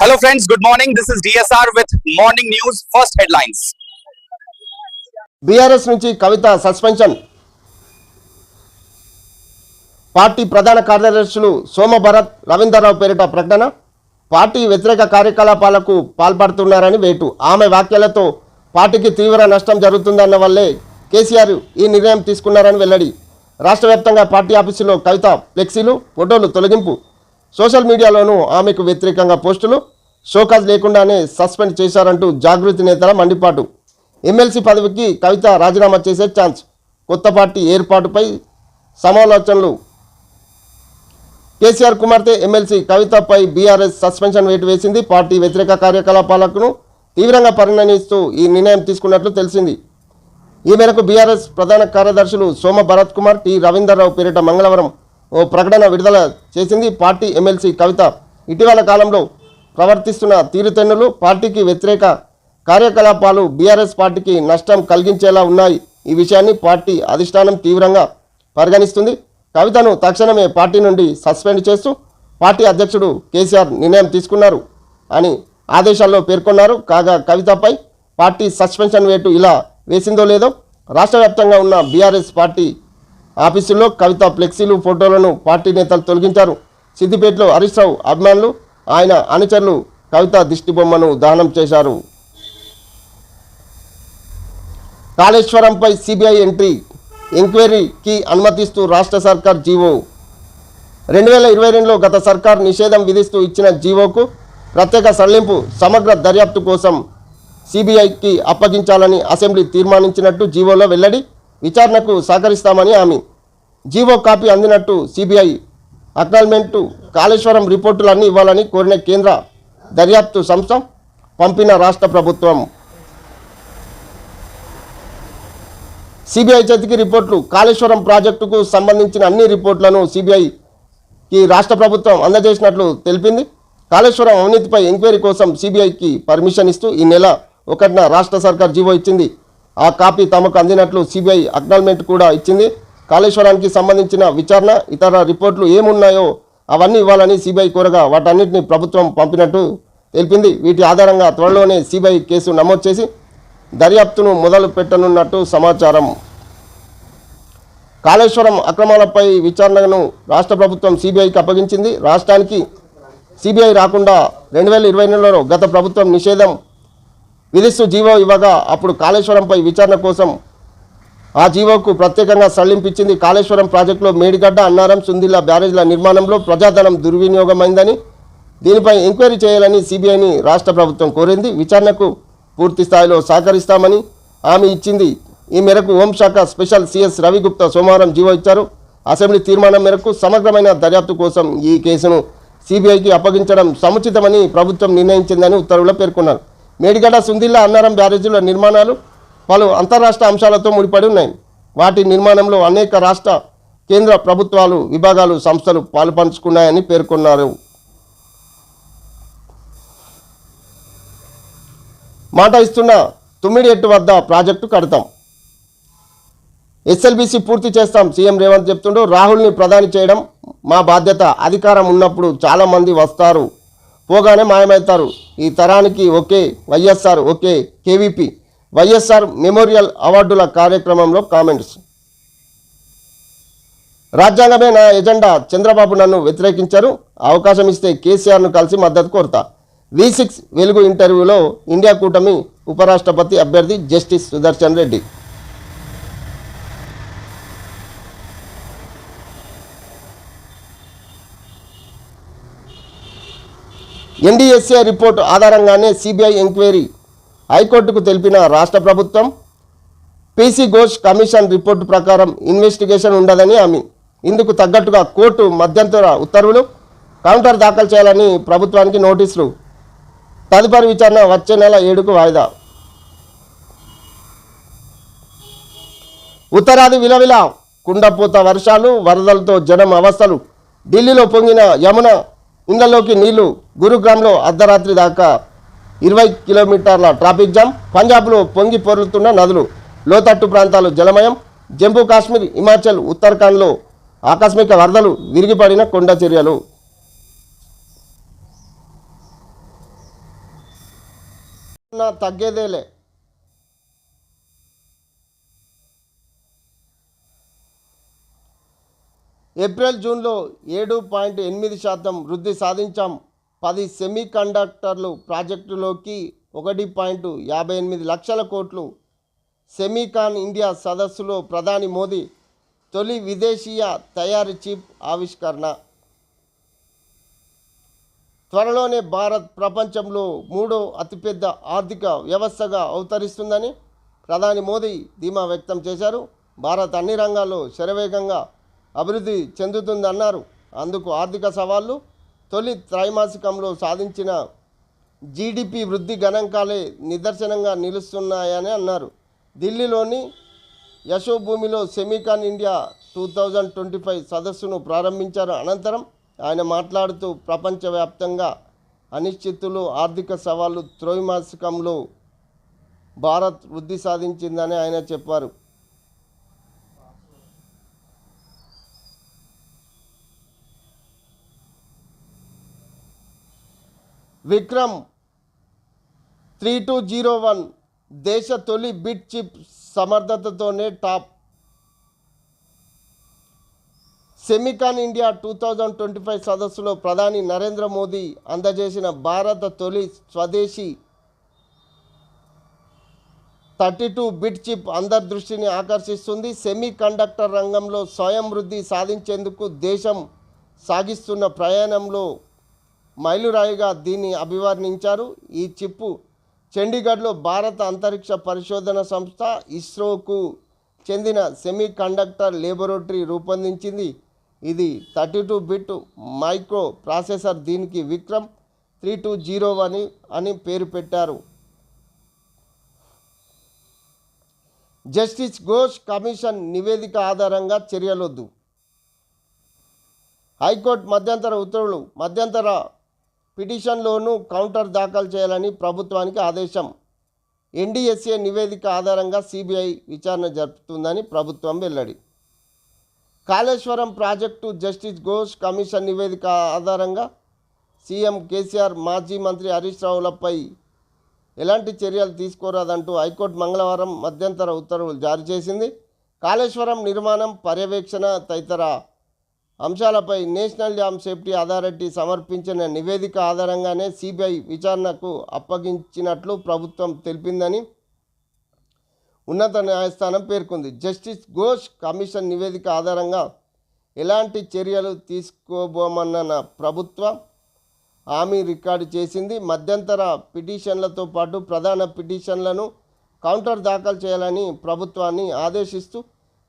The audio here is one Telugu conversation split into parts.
Hello friends good morning this DSR DSR morning news first headlines BRS నుంచి కవిత సస్పెన్షన్. పార్టీ ప్రధాన కార్యదర్శులు సోమభరత్ రవీందర్రావు పేరిట ప్రకటన. పార్టీ వ్యతిరేక కార్యకలాపాలకు పాల్పడుతున్నారని వేటు. ఆమె వ్యాఖ్యలతో పార్టీకి తీవ్ర నష్టం జరుగుతుందన్న వల్లే కేసీఆర్ ఈ నిర్ణయం తీసుకున్నారని వెల్లడి. రాష్ట్ర వ్యాప్తంగా పార్టీ ఆఫీసులో కవిత ఫ్లెక్సీలు ఫోటోలు తొలగింపు. సోషల్ మీడియాలోనూ ఆమెకు వ్యతిరేకంగా పోస్టులు షోకాజ్ లేకుండానే సస్పెండ్ చేశారంటూ జాగృతి నేతల మండిపాటు. ఎమ్మెల్సీ పదవికి కవిత రాజీనామా చేసే ఛాన్స్. కొత్త పార్టీ ఏర్పాటుపై సమాలోచనలు. కేసీఆర్ కుమార్తె ఎమ్మెల్సీ కవితపై బీఆర్ఎస్ సస్పెన్షన్ వేటు వేసింది. పార్టీ వ్యతిరేక కార్యకలాపాలకు తీవ్రంగా పరిగణిస్తూ ఈ నిర్ణయం తీసుకున్నట్లు తెలిసింది. ఈ మేరకు బీఆర్ఎస్ ప్రధాన కార్యదర్శులు సోమ భరత్ కుమార్ టి రవీందర్రావు పేరిట మంగళవారం ఓ ప్రకటన విడుదల చేసింది పార్టీ ఎమ్మెల్సీ కవిత. ఇటీవల కాలంలో ప్రవర్తిస్తున్న తీరుతెన్నులు పార్టీకి వ్యతిరేక కార్యకలాపాలు బీఆర్ఎస్ పార్టీకి నష్టం కలిగించేలా ఉన్నాయి. ఈ విషయాన్ని పార్టీ అధిష్టానం తీవ్రంగా పరిగణిస్తుంది. కవితను తక్షణమే పార్టీ నుండి సస్పెండ్ చేస్తూ పార్టీ అధ్యక్షుడు కేసీఆర్ నిర్ణయం తీసుకున్నారు అని ఆదేశాల్లో పేర్కొన్నారు. కాగా కవితపై పార్టీ సస్పెన్షన్ వేటు ఇలా వేసిందో లేదో రాష్ట్ర వ్యాప్తంగా ఉన్న బీఆర్ఎస్ పార్టీ ఆఫీసుల్లో కవిత ఫ్లెక్సీలు ఫోటోలను పార్టీ నేతలు తొలగించారు. సిద్దిపేటలో హరీష్ రావు అభిమానులు ఆయన అనుచరులు కవిత దిష్టిబొమ్మను దహనం చేశారు. కాళేశ్వరంపై సిబిఐ ఎంట్రీ ఎంక్వైరీకి అనుమతిస్తూ రాష్ట్ర సర్కార్ జీవో. రెండు వేల ఇరవై రెండులో గత సర్కార్ నిషేధం విధిస్తూ ఇచ్చిన జీవోకు ప్రత్యేక సడలింపు సమగ్ర దర్యాప్తు కోసం సిబిఐకి అప్పగించాలని అసెంబ్లీ తీర్మానించినట్టు జీవోలో వెల్లడి విచారణకు సహకరిస్తామని హామీ. జీవో కాపీ అందినట్టు సిబిఐ అక్నాల్మెంట్ కాళేశ్వరం రిపోర్టులన్నీ ఇవ్వాలని కోరిన కేంద్ర దర్యాప్తు సంస్థ పంపిన రాష్ట్ర ప్రభుత్వం. సిబిఐ చేతికి రిపోర్ట్లు. కాళేశ్వరం ప్రాజెక్టుకు సంబంధించిన అన్ని రిపోర్ట్లను సిబిఐకి రాష్ట్ర ప్రభుత్వం అందజేసినట్లు తెలిపింది. కాళేశ్వరం అవినీతిపై ఎంక్వైరీ కోసం సిబిఐకి పర్మిషన్ ఇస్తూ ఈ నెల ఒకటిన రాష్ట్ర సర్కార్ జీవో ఇచ్చింది. ఆ కాపీ తమకు అందినట్లు సిబిఐ అక్నాల్మెంట్ కూడా ఇచ్చింది. కాళేశ్వరానికి సంబంధించిన విచారణ ఇతర రిపోర్ట్లు ఏమున్నాయో అవన్నీ ఇవ్వాలని సిబిఐ కోరగా వాటన్నిటిని ప్రభుత్వం పంపినట్టు తెలిపింది. వీటి ఆధారంగా త్వరలోనే సిబిఐ కేసు నమోదు చేసి దర్యాప్తును మొదలు పెట్టనున్నట్టు సమాచారం. కాళేశ్వరం అక్రమాలపై విచారణను రాష్ట్ర ప్రభుత్వం సిబిఐకి అప్పగించింది. రాష్ట్రానికి సిబిఐ రాకుండా రెండు వేల ఇరవై నెలలో గత ప్రభుత్వం నిషేధం విధిస్తూ జీవో ఇవ్వగా అప్పుడు కాళేశ్వరంపై విచారణ కోసం ఆ జీవోకు ప్రత్యేకంగా సళ్ళింపించింది కాళేశ్వరం ప్రాజెక్టులో మేడిగడ్డ అన్నారం సుందిల్ల బ్యారేజ్ల నిర్మాణంలో ప్రజాధనం దుర్వినియోగమైందని దీనిపై ఎంక్వైరీ చేయాలని సిబిఐని రాష్ట్ర ప్రభుత్వం కోరింది. విచారణకు పూర్తి స్థాయిలో సహకరిస్తామని హామీ ఇచ్చింది. ఈ మేరకు హోంశాఖ స్పెషల్ సిఎస్ రవిగుప్తా సోమవారం జీవో ఇచ్చారు. అసెంబ్లీ తీర్మానం మేరకు సమగ్రమైన దర్యాప్తు కోసం ఈ కేసును సిబిఐకి అప్పగించడం సముచితమని ప్రభుత్వం నిర్ణయించిందని ఉత్తర్వులో పేర్కొన్నారు. మేడిగడ్డ సుందిల్లా అన్నారం బ్యారేజీల నిర్మాణాలు పలు అంతరాష్ట్ర అంశాలతో ముడిపడి ఉన్నాయి. వాటి నిర్మాణంలో అనేక రాష్ట్ర కేంద్ర ప్రభుత్వాలు విభాగాలు సంస్థలు పాలుపంచుకున్నాయని పేర్కొన్నారు. మాట ఇస్తున్న తుమ్మిడి ఎట్టు వద్ద ప్రాజెక్టు కడతాం. ఎస్ఎల్బీసీ పూర్తి చేస్తాం సీఎం రేవంత్ చెప్తుండో. రాహుల్ని ప్రధాని చేయడం మా బాధ్యత. అధికారం ఉన్నప్పుడు చాలామంది వస్తారు. పోగానే మాయమవుతారు. ఈ తరానికి ఒకే వైఎస్ఆర్ ఒకే కేవీపీ. వైఎస్ఆర్ మెమోరియల్ అవార్డుల కార్యక్రమంలో కామెంట్స్. రాజ్యాంగమే నా ఎజెండా చంద్రబాబు నన్ను వ్యతిరేకించారు. అవకాశం ఇస్తే కేసీఆర్ను కలిసి మద్దతు కోరుతా. వి సిక్స్ వెలుగు ఇంటర్వ్యూలో ఇండియా కూటమి ఉపరాష్ట్రపతి అభ్యర్థి justice Sudarshan Reddy. NDSA report ఆధారంగానే సిబిఐ ఎంక్వైరీ హైకోర్టుకు తెలిపిన రాష్ట్ర ప్రభుత్వం పీసీ ఘోష్ కమిషన్ రిపోర్టు ప్రకారం ఇన్వెస్టిగేషన్ ఉండదని ఆమె. ఇందుకు తగ్గట్టుగా కోర్టు మధ్యంతర ఉత్తర్వులు కౌంటర్ దాఖలు చేయాలని ప్రభుత్వానికి నోటీసులు. తదుపరి విచారణ వచ్చే నెల ఏడుకు వాయిదా. ఉత్తరాది విలవిల కుండపోత వర్షాలు వరదలతో జనం అవస్థలు. ఢిల్లీలో పొంగిన యమున ఇండ్లలోకి నీళ్ళు గురుగ్రామ్లో అర్ధరాత్రి దాకా ఇరవై కిలోమీటర్ల ట్రాఫిక్ జామ్. పంజాబ్లో పొంగి పొరులుతున్న నదులు లోతట్టు ప్రాంతాలు జలమయం. జమ్మూ కాశ్మీర్ హిమాచల్ ఉత్తరాఖండ్లో ఆకస్మిక వరదలు విరిగిపడిన కొండ చర్యలు. నా తగ్గేదేలే. ఏప్రిల్ జూన్లో ఏడు పాయింట్ ఎనిమిది శాతం వృద్ధి సాధించాం. పది సెమీ కండక్టర్లు ప్రాజెక్టులోకి ఒకటి పాయింట్ యాభై ఎనిమిది లక్షల కోట్లు. సెమీకాన్ ఇండియా సదస్సులో ప్రధాని మోదీ తొలి విదేశీయ తయారీ చిప్ ఆవిష్కరణ. త్వరలోనే భారత్ ప్రపంచంలో మూడో అతిపెద్ద ఆర్థిక వ్యవస్థగా అవతరిస్తుందని ప్రధాని మోదీ ధీమా వ్యక్తం చేశారు. భారత్ అన్ని రంగాల్లో శరవేగంగా అభివృద్ధి చెందుతుందన్నారు. అందుకు ఆర్థిక సవాళ్ళు తొలి త్రైమాసికంలో సాధించిన జీడిపి వృద్ధి గణాంకాలే నిదర్శనంగా నిలుస్తున్నాయని అన్నారు. ఢిల్లీలోని యశోభూమిలో Semicon India two thousand twenty five సదస్సును ప్రారంభించారు. అనంతరం ఆయన మాట్లాడుతూ ప్రపంచవ్యాప్తంగా అనిశ్చితులు ఆర్థిక సవాళ్ళు త్రైమాసికంలో భారత్ వృద్ధి సాధించిందని ఆయన చెప్పారు. Vikram three two zero one దేశ తొలి bit chip సమర్థతతోనే top Semicon India two thousand twenty five సదస్సులో ప్రధాని నరేంద్ర మోదీ అందజేసిన భారత తొలి స్వదేశీ థర్టీ టూ బిట్ చిప్ అందరి దృష్టిని ఆకర్షిస్తుంది. సెమీ కండక్టర్ రంగంలో స్వయం వృద్ధి సాధించేందుకు దేశం సాగిస్తున్న ప్రయాణంలో మైలురాయిగా దీన్ని అభివర్ణించారు. ఈ చిప్పు చండీగఢ్లో భారత అంతరిక్ష పరిశోధన సంస్థ ఇస్రోకు చెందిన సెమీ కండక్టర్ లేబొరేటరీ రూపొందించింది. ఇది thirty two bit microprocessor దీనికి విక్రమ్ త్రీ టూ జీరో అని అని పేరు పెట్టారు. జస్టిస్ ఘోష్ కమిషన్ నివేదిక ఆధారంగా చర్యలొద్దు. హైకోర్టు మధ్యంతర ఉత్తర్వులు మధ్యంతర పిటిషన్లోనూ కౌంటర్ దాఖలు చేయాలని ప్రభుత్వానికి ఆదేశం. ఎన్డీఎస్ఏ నివేదిక ఆధారంగా సిబిఐ విచారణ జరుపుతుందని ప్రభుత్వం వెల్లడి. Kaleshwaram project justice Ghosh commission నివేదిక ఆధారంగా సీఎం కేసీఆర్ మాజీ మంత్రి హరీష్ రావులపై ఎలాంటి చర్యలు తీసుకోరాదంటూ హైకోర్టు మంగళవారం మధ్యంతర ఉత్తర్వులు జారీ చేసింది. కాళేశ్వరం నిర్మాణం పర్యవేక్షణ తదితర అంశాలపై నేషనల్ డ్యామ్ సేఫ్టీ అథారిటీ సమర్పించిన నివేదిక ఆధారంగానే సిబిఐ విచారణకు అప్పగించినట్లు ప్రభుత్వం తెలిపిందని ఉన్నత న్యాయస్థానం పేర్కొంది. జస్టిస్ ఘోష్ కమిషన్ నివేదిక ఆధారంగా ఎలాంటి చర్యలు తీసుకోబోమన్న ప్రభుత్వ హామీ రికార్డు చేసింది. మధ్యంతర పిటిషన్లతో పాటు ప్రధాన పిటిషన్లను కౌంటర్ దాఖలు చేయాలని ప్రభుత్వాన్ని ఆదేశిస్తూ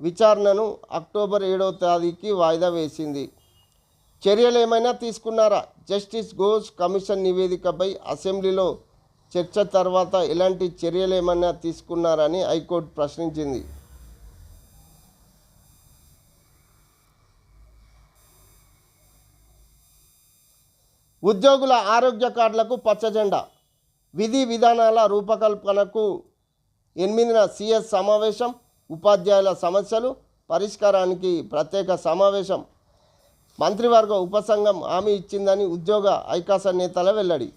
విచారణను అక్టోబర్ ఏడవ తేదీకి వాయిదా వేసింది. చర్యలు ఏమైనా తీసుకున్నారా? జస్టిస్ ఘోష్ కమిషన్ నివేదికపై అసెంబ్లీలో చర్చ తర్వాత ఎలాంటి చర్యలు ఏమైనా తీసుకున్నారని హైకోర్టు ప్రశ్నించింది. ఉద్యోగుల ఆరోగ్య కార్డులకు పచ్చజెండా. విధి విధానాల రూపకల్పనకు ఎనిమిదిన సిఎస్ సమావేశం ఉపాధ్యాయుల సమస్యలు పరిష్కారానికి ప్రత్యేక సమావేశం. మంత్రివర్గ ఉపసంఘం హామీ ఇచ్చిందని ఉద్యోగ ఐకాస నేతల వెల్లడి.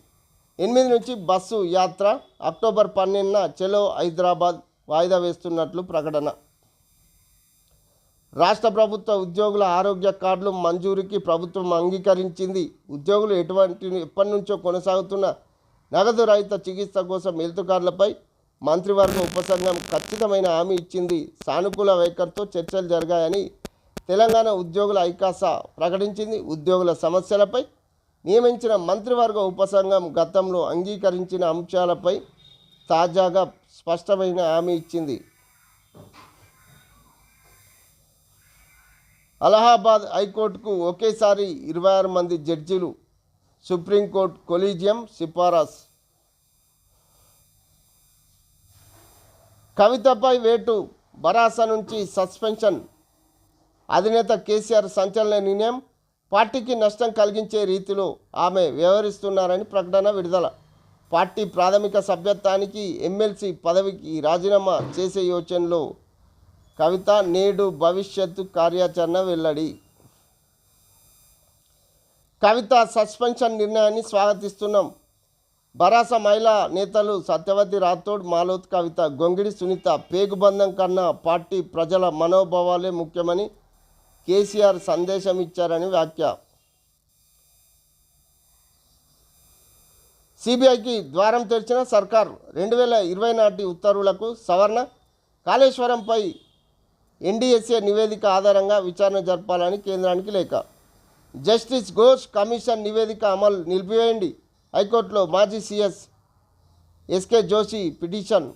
ఎనిమిది నుంచి బస్సు యాత్ర అక్టోబర్ పన్నెండున చెలో హైదరాబాద్ వాయిదా వేస్తున్నట్లు ప్రకటన. రాష్ట్ర ప్రభుత్వ ఉద్యోగుల ఆరోగ్య కార్డులు మంజూరికి ప్రభుత్వం అంగీకరించింది. ఉద్యోగులు ఎటువంటి ఎప్పటి నుంచో కొనసాగుతున్న నగదు రహిత చికిత్స కోసం హెల్త్ కార్డులపై మంత్రివర్గ ఉపసంఘం ఖచ్చితమైన హామీ ఇచ్చింది. సానుకూల వైఖరితో చర్చలు జరిగాయని తెలంగాణ ఉద్యోగుల ఐకాస ప్రకటించింది. ఉద్యోగుల సమస్యలపై నియమించిన మంత్రివర్గ ఉపసంఘం గతంలో అంగీకరించిన అంశాలపై తాజాగా స్పష్టమైన హామీ ఇచ్చింది. అలహాబాద్ హైకోర్టుకు ఒకేసారి ఇరవై ఆరు మంది జడ్జీలు సుప్రీంకోర్టు కొలీజియం సిఫారసు కవితపై వేటు బరాస నుంచి సస్పెన్షన్. అధినేత కేసీఆర్ సంచలన నిర్ణయం పార్టీకి నష్టం కలిగించే రీతిలో ఆమె వ్యవహరిస్తున్నారని ప్రకటన విడుదల. పార్టీ ప్రాథమిక సభ్యత్వానికి ఎమ్మెల్సీ పదవికి రాజీనామా చేసే యోచనలో కవిత నేడు భవిష్యత్తు కార్యాచరణ వెల్లడి. కవిత సస్పెన్షన్ నిర్ణయాన్ని స్వాగతిస్తున్నాం. బరాస మహిళా నేతలు సత్యవతి రాథోడ్ మాలోత్ కవిత గొంగిడి సునీత పేగుబంధం కన్నా పార్టీ ప్రజల మనోభావాలే ముఖ్యమని కేసీఆర్ సందేశం ఇచ్చారని వ్యాఖ్య. సిబిఐకి ద్వారం తెరిచిన సర్కార్ రెండు వేల ఇరవై నాటి ఉత్తర్వులకు సవరణ. కాళేశ్వరంపై ఎన్డీఎస్ఏ నివేదిక ఆధారంగా విచారణ జరపాలని కేంద్రానికి లేఖ. జస్టిస్ ఘోష్ కమిషన్ నివేదిక అమలు నిలిపివేయండి. హైకోర్టులో మాజీ సీఎస్ ఎస్కే జోషి పిటిషన్